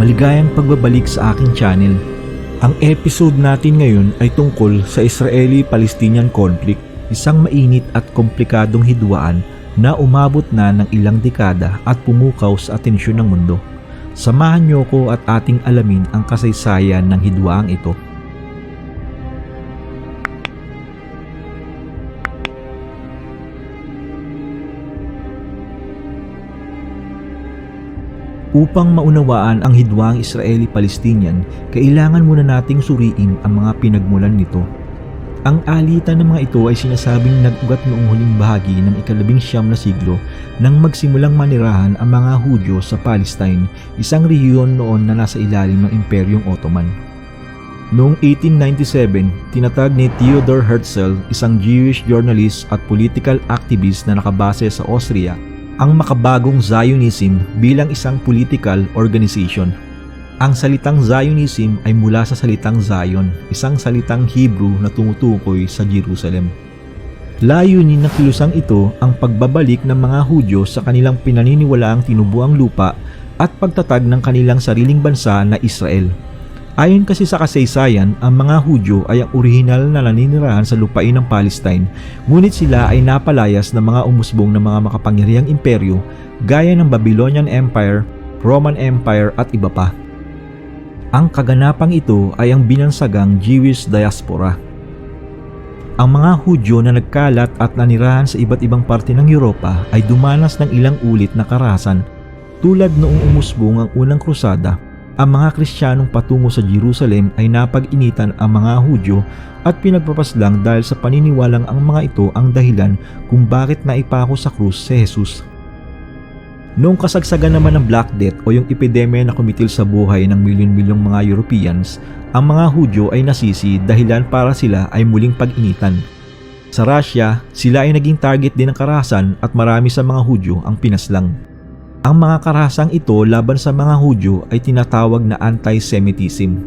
Maligayang pagbabalik sa aking channel. Ang episode natin ngayon ay tungkol sa Israeli-Palestinian conflict, isang mainit at komplikadong hidwaan na umabot na ng ilang dekada at pumukaw sa atensyon ng mundo. Samahan niyo ko at ating alamin ang kasaysayan ng hidwaang ito. Upang maunawaan ang hidwaang Israeli-Palestinian, kailangan muna nating suriin ang mga pinagmulan nito. Ang alitan ng mga ito ay sinasabing nag-ugat noong huling bahagi ng ikalabing siyam na siglo nang magsimulang manirahan ang mga Hudyo sa Palestine, isang rehiyon noon na nasa ilalim ng Imperyong Ottoman. Noong 1897, tinatag ni Theodor Herzl, isang Jewish journalist at political activist na nakabase sa Austria, ang makabagong Zionism bilang isang political organization. Ang salitang Zionism ay mula sa salitang Zion, isang salitang Hebrew na tumutukoy sa Jerusalem. Layunin ng kilusang ito ang pagbabalik ng mga Hudyo sa kanilang pinaniniwalaang tinubuang lupa at pagtatag ng kanilang sariling bansa na Israel. Ayon kasi sa kasaysayan, ang mga Hudyo ay ang orihinal na naninirahan sa lupain ng Palestine, ngunit sila ay napalayas ng mga umusbong ng mga makapangyarihang imperyo gaya ng Babylonian Empire, Roman Empire at iba pa. Ang kaganapang ito ay ang binansagang Jewish diaspora. Ang mga Hudyo na nagkalat at nanirahan sa iba't ibang parte ng Europa ay dumanas ng ilang ulit na karahasan tulad noong umusbong ang unang krusada ang mga Kristiyanong patungo sa Jerusalem ay napag-initan ang mga Hudyo at pinagpapaslang dahil sa paniniwalang ang mga ito ang dahilan kung bakit naipako sa krus si Jesus. Noong kasagsagan naman ng Black Death o yung epidemya na kumitil sa buhay ng milyon-milyong mga Europeans, ang mga Hudyo ay nasisi dahilan para sila ay muling pag-initan. Sa Russia, sila ay naging target din ng karahasan at marami sa mga Hudyo ang pinaslang. Ang mga karahasang ito laban sa mga Hudyo ay tinatawag na anti-Semitism.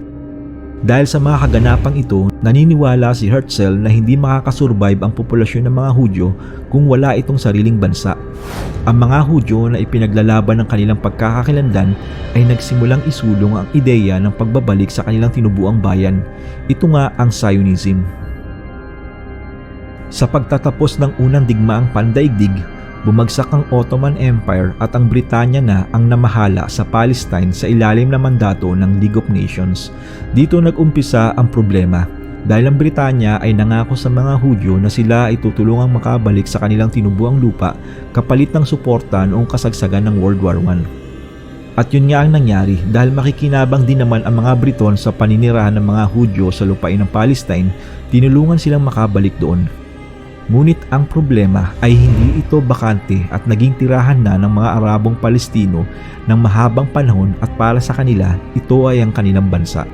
Dahil sa mga kaganapang ito, naniniwala si Herzl na hindi makakasurvive ang populasyon ng mga Hudyo kung wala itong sariling bansa. Ang mga Hudyo na ipinaglalaban ng kanilang pagkakakilandan ay nagsimulang isulong ang ideya ng pagbabalik sa kanilang tinubuang bayan. Ito nga ang Zionism. Sa pagtatapos ng unang digmaang pandaigdig, bumagsak ang Ottoman Empire at ang Britanya na ang namahala sa Palestine sa ilalim ng mandato ng League of Nations. Dito nag-umpisa ang problema dahil ang Britanya ay nangako sa mga Hudyo na sila ay tutulungang makabalik sa kanilang tinubuang lupa kapalit ng suporta noong kasagsagan ng World War I. At yun nga ang nangyari dahil makikinabang din naman ang mga Briton sa paninirahan ng mga Hudyo sa lupain ng Palestine, tinulungan silang makabalik doon. Ngunit ang problema ay hindi ito bakante at naging tirahan na ng mga Arabong Palestino ng mahabang panahon at para sa kanila ito ay ang kanilang bansa.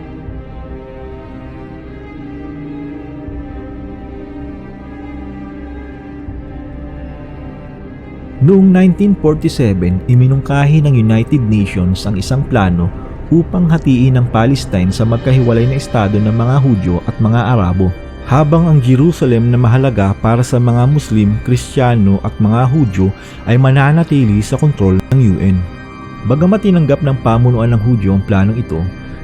Noong 1947, iminungkahi ng United Nations ang isang plano upang hatiin ang Palestine sa magkahiwalay na estado ng mga Hudyo at mga Arabo habang ang Jerusalem na mahalaga para sa mga Muslim, Kristiyano at mga Hudyo ay mananatili sa kontrol ng UN. Bagamat tinanggap ng pamunuan ng Hudyo ang planong ito,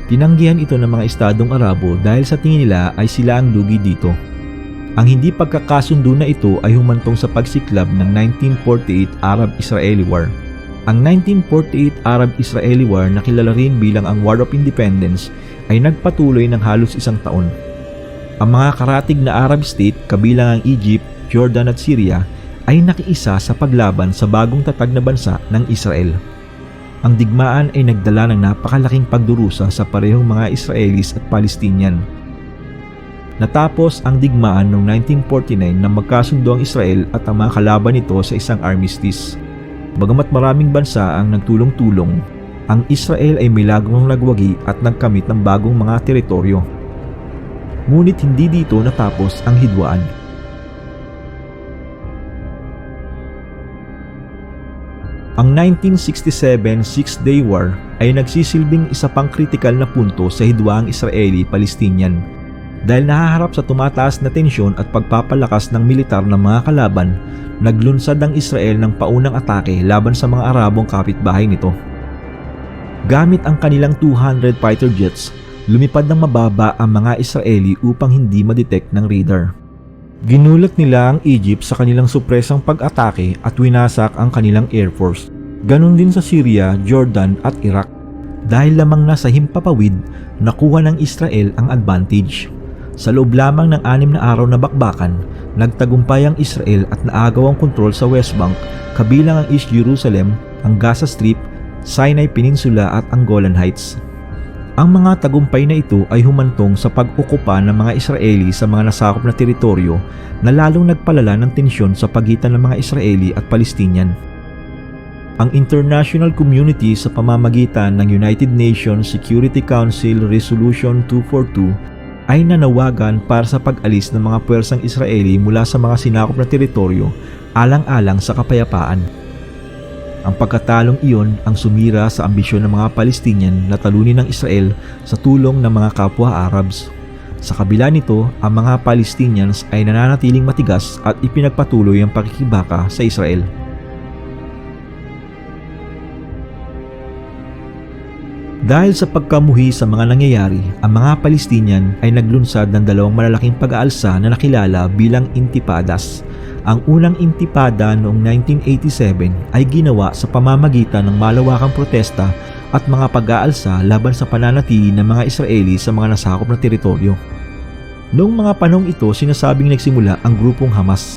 tinanggihan ito ng mga estadong Arabo dahil sa tingin nila ay sila ang dugi dito. Ang hindi pagkakasundo na ito ay humantong sa pagsiklab ng 1948 Arab-Israeli War. Ang 1948 Arab-Israeli War na kilala rin bilang ang War of Independence ay nagpatuloy ng halos isang taon ang mga karatig na Arab state kabilang ang Egypt, Jordan at Syria ay nakiisa sa paglaban sa bagong tatag na bansa ng Israel. Ang digmaan ay nagdala ng napakalaking pagdurusa sa parehong mga Israelis at Palestinian. Natapos ang digmaan noong 1949 nang magkasundo ang Israel at ang mga kalaban nito sa isang armistice. Bagamat maraming bansa ang nagtulong-tulong, ang Israel ay milagrong nagwagi at nagkamit ng bagong mga teritoryo ngunit hindi dito natapos ang hidwaan. Ang 1967 Six-Day War ay nagsisilbing isa pang kritikal na punto sa hidwaang Israeli-Palestinian dahil nahaharap sa tumataas na tensyon at pagpapalakas ng militar ng mga kalaban, naglunsad ang Israel ng paunang atake laban sa mga Arabong kapitbahay nito. Gamit ang kanilang 200 fighter jets, lumipad ng mababa ang mga Israeli upang hindi madetect ng radar. Ginulat nila ang Egypt sa kanilang supresang pag-atake at winasak ang kanilang air force. Ganon din sa Syria, Jordan at Iraq. Dahil lamang nasa himpapawid, nakuha ng Israel ang advantage. Sa loob lamang ng anim na araw na bakbakan, nagtagumpay ang Israel at naagaw ang kontrol sa West Bank kabilang ang East Jerusalem, ang Gaza Strip, Sinai Peninsula at ang Golan Heights. Ang mga tagumpay na ito ay humantong sa pag-ukupa ng mga Israeli sa mga nasakop na teritoryo na lalong nagpalala ng tensyon sa pagitan ng mga Israeli at Palestinian. Ang international community sa pamamagitan ng United Nations Security Council Resolution 242 ay nanawagan para sa pag-alis ng mga puwersang Israeli mula sa mga sinakop na teritoryo alang-alang sa kapayapaan. Ang pagkatalong iyon ang sumira sa ambisyon ng mga Palestinian na talunin ng Israel sa tulong ng mga kapwa Arabs. Sa kabila nito, ang mga Palestinians ay nananatiling matigas at ipinagpatuloy ang pakikibaka sa Israel. Dahil sa pagkamuhi sa mga nangyayari, ang mga Palestinian ay naglunsad ng dalawang malalaking pag-aalsa na nakilala bilang intipadas. Ang unang intipada noong 1987 ay ginawa sa pamamagitan ng malawakang protesta at mga pag-aalsa laban sa pananatili ng mga Israeli sa mga nasakop na teritoryo. Noong mga panahong ito, sinasabing nagsimula ang grupong Hamas.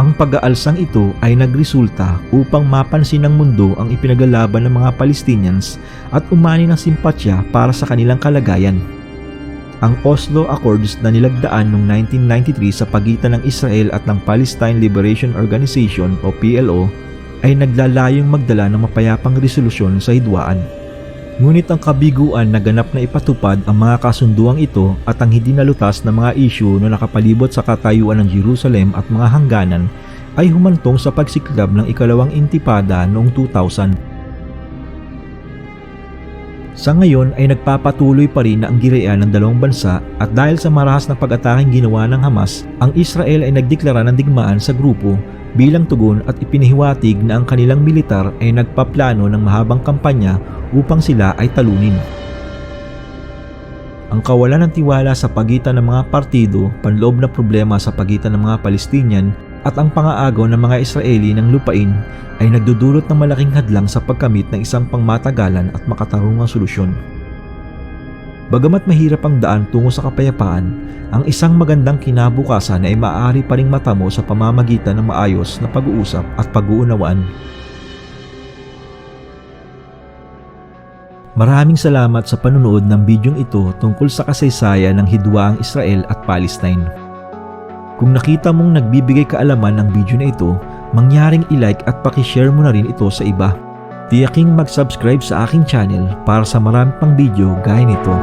Ang pag-aalsang ito ay nagresulta upang mapansin ng mundo ang ipinagalaban ng mga Palestinians at umani ng simpatya para sa kanilang kalagayan. Ang Oslo Accords na nilagdaan noong 1993 sa pagitan ng Israel at ng Palestine Liberation Organization o PLO ay naglalayong magdala ng mapayapang resolusyon sa hidwaan. Ngunit ang kabiguan na ganap na ipatupad ang mga kasunduang ito at ang hindi nalutas na mga isyu na nakapalibot sa katayuan ng Jerusalem at mga hangganan ay humantong sa pagsiklab ng ikalawang intipada noong 2000. Sa ngayon ay nagpapatuloy pa rin na ang girian ng dalawang bansa at dahil sa marahas na pag-ataking ginawa ng Hamas, ang Israel ay nagdeklara ng digmaan sa grupo bilang tugon at ipinihiwatig na ang kanilang militar ay nagpaplano ng mahabang kampanya upang sila ay talunin. Ang kawalan ng tiwala sa pagitan ng mga partido, panloob na problema sa pagitan ng mga Palestinian at ang pangaagaw ng mga Israeli ng lupain ay nagdudulot ng malaking hadlang sa pagkamit ng isang pangmatagalan at makatarungang solusyon. Bagamat mahirap ang daan tungo sa kapayapaan, ang isang magandang kinabukasan ay maaari pa ring matamo sa pamamagitan ng maayos na pag-uusap at pag-uunawaan. Maraming salamat sa panunood ng bidyong ito tungkol sa kasaysayan ng hidwaang Israel at Palestine. Kung nakita mong nagbibigay kaalaman ng video na ito, mangyaring i-like at pakishare mo na rin ito sa iba. Tiyaking mag-subscribe sa aking channel para sa marami pang video gaya nito.